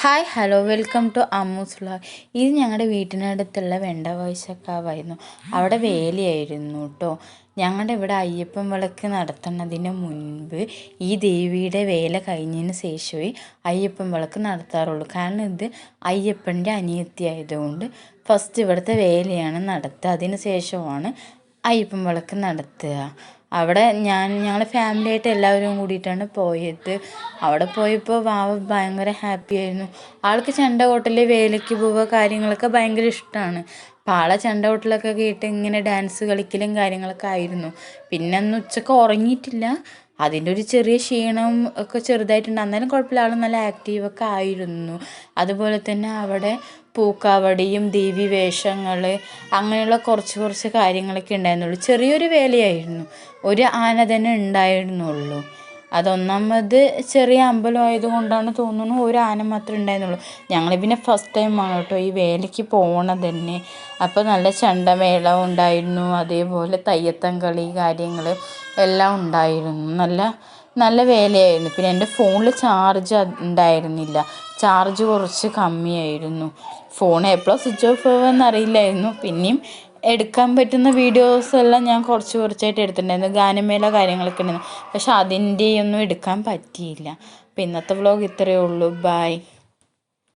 Hi hello welcome to Ammu's vlog ഇത് ഞങ്ങളുടെ വീട്ടിനടുത്തുള്ള വെണ്ട വയസ്സക്കാവായിരുന്നു അവിടെ വേലയായിരുന്നു കേട്ടോ ഞങ്ങളുടെ ഇവിടെ അയ്യപ്പൻ വിളക്ക് നടത്തുന്നതിന് മുൻപ് ഈ ദേവിയുടെ വേല കഴിഞ്ഞതിന് ശേഷമേ അയ്യപ്പൻ വിളക്ക് നടത്താറുള്ളൂ. കാരണം ഇത് അയ്യപ്പന്റെ അനിയത്തി ആയതുകൊണ്ട് ഫസ്റ്റ് ഇവിടുത്തെ വേലയാണ് നടത്തുക. അതിന് ശേഷമാണ് അയ്യപ്പൻ വിളക്ക് നടത്തുക. അവിടെ ഞാൻ ഞങ്ങൾ ഫാമിലി ആയിട്ട് എല്ലാവരും കൂടിയിട്ടാണ് പോയത്. അവിടെ പോയപ്പോൾ വാവ ഭയങ്കര ഹാപ്പി ആയിരുന്നു. ആൾക്ക് ചെണ്ട കൊട്ടൽ വേലയ്ക്ക് പോവുക കാര്യങ്ങളൊക്കെ ഭയങ്കര ഇഷ്ടമാണ് അപ്പോൾ ആളെ ചെണ്ട കൊട്ടലൊക്കെ കേട്ട് ഇങ്ങനെ ഡാൻസ് കളിക്കലും കാര്യങ്ങളൊക്കെ ആയിരുന്നു. പിന്നെ അന്ന് ഉച്ചയ്ക്ക് ഉറങ്ങിയിട്ടില്ല. അതിന്റെ ഒരു ചെറിയ ക്ഷീണം ഒക്കെ ചെറുതായിട്ടുണ്ട്. എന്നാലും കുഴപ്പമില്ല. ആൾ നല്ല ആക്റ്റീവൊക്കെ ആയിരുന്നു. അതുപോലെ തന്നെ അവിടെ പൂക്കാവടിയും ദേവി വേഷങ്ങൾ അങ്ങനെയുള്ള കുറച്ച് കുറച്ച് കാര്യങ്ങളൊക്കെ ഉണ്ടായിരുന്നുള്ളൂ. ചെറിയൊരു വേലയായിരുന്നു. ഒരു ആന തന്നെ ഉണ്ടായിരുന്നുള്ളൂ. അതൊന്നാമത് ചെറിയ അമ്പലം ആയതുകൊണ്ടാണ് തോന്നുന്നു ഒരു ആന മാത്രമേ ഉണ്ടായിരുന്നുള്ളൂ. ഞങ്ങൾ പിന്നെ ഫസ്റ്റ് ടൈമാണ് കേട്ടോ ഈ വേലയ്ക്ക് പോകണത് തന്നെ. അപ്പോൾ നല്ല ചണ്ടമേളം ഉണ്ടായിരുന്നു അതേപോലെ തയ്യത്തം കളി കാര്യങ്ങൾ എല്ലാം ഉണ്ടായിരുന്നു. നല്ല നല്ല വേലയായിരുന്നു. പിന്നെ എന്റെ ഫോണിൽ ചാർജ് ഉണ്ടായിരുന്നില്ല. ചാർജ് കുറച്ച് കമ്മിയായിരുന്നു. ഫോൺ എപ്പോഴാണ് സ്വിച്ച് ഓഫ് ആവുമെന്ന് അറിയില്ലായിരുന്നു. പിന്നെയും എടുക്കാൻ പറ്റുന്ന വീഡിയോസ് എല്ലാം ഞാൻ കുറച്ച് കുറച്ചായിട്ട് എടുത്തിട്ടുണ്ടായിരുന്നു. ഗാനമേള കാര്യങ്ങളൊക്കെ ഉണ്ടായിരുന്നു. പക്ഷെ അതിന്റെയൊന്നും എടുക്കാൻ പറ്റിയില്ല. അപ്പോൾ ഇന്നത്തെ വ്ലോഗ് ഇത്രയേ ഉള്ളൂ. ബൈ